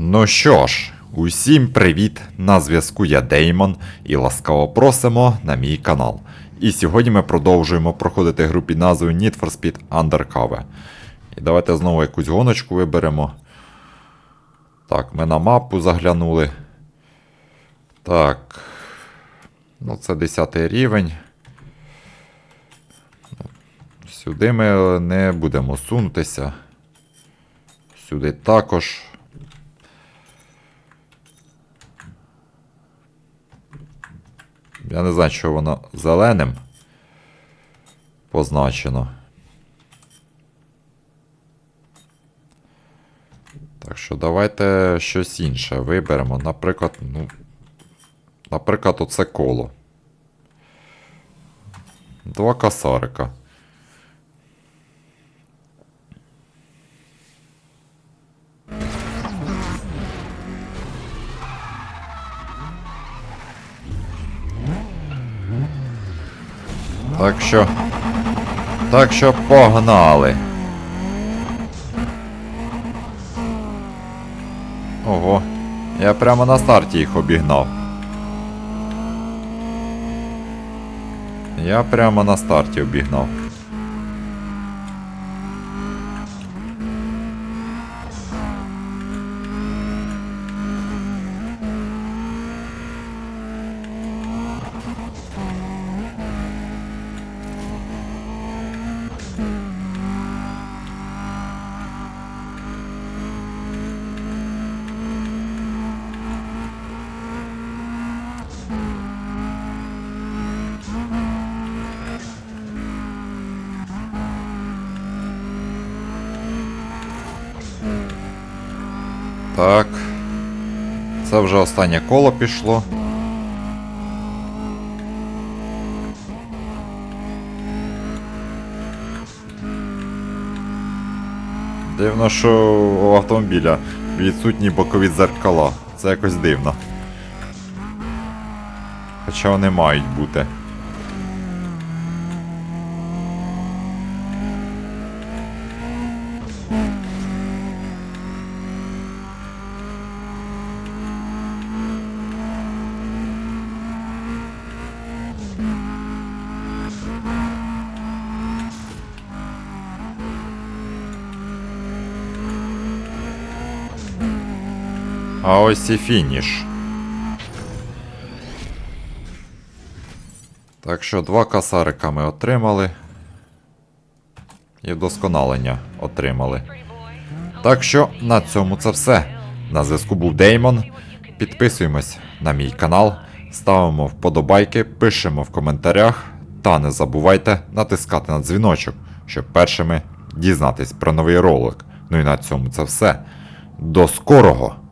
Ну що ж, усім привіт! На зв'язку я Деймон і ласкаво просимо на мій канал. І сьогодні ми продовжуємо проходити гру під назвою Need for Speed Undercover. І давайте знову якусь гоночку виберемо. Так, ми на мапу заглянули. Так. Ну, це 10 рівень. Сюди ми не будемо сунутися. Сюди також. Я не знаю, що воно зеленим позначено. Так що давайте щось інше виберемо. Наприклад, ну. Наприклад, оце коло. Два касарика. Так що. Так що погнали. Ого, я прямо на старті їх обігнав. Я прямо на старті обігнав. Так. Це вже останнє коло пішло. Дивно, що у автомобіля відсутні бокові дзеркала. Це якось дивно. Хоча вони мають бути. А ось і фініш. Так що два касарика ми отримали. І вдосконалення отримали. Так що на цьому це все. На зв'язку був Деймон. Підписуємось на мій канал, ставимо вподобайки, пишемо в коментарях. Та не забувайте натискати на дзвіночок, щоб першими дізнатись про новий ролик. Ну і на цьому це все. До скорого!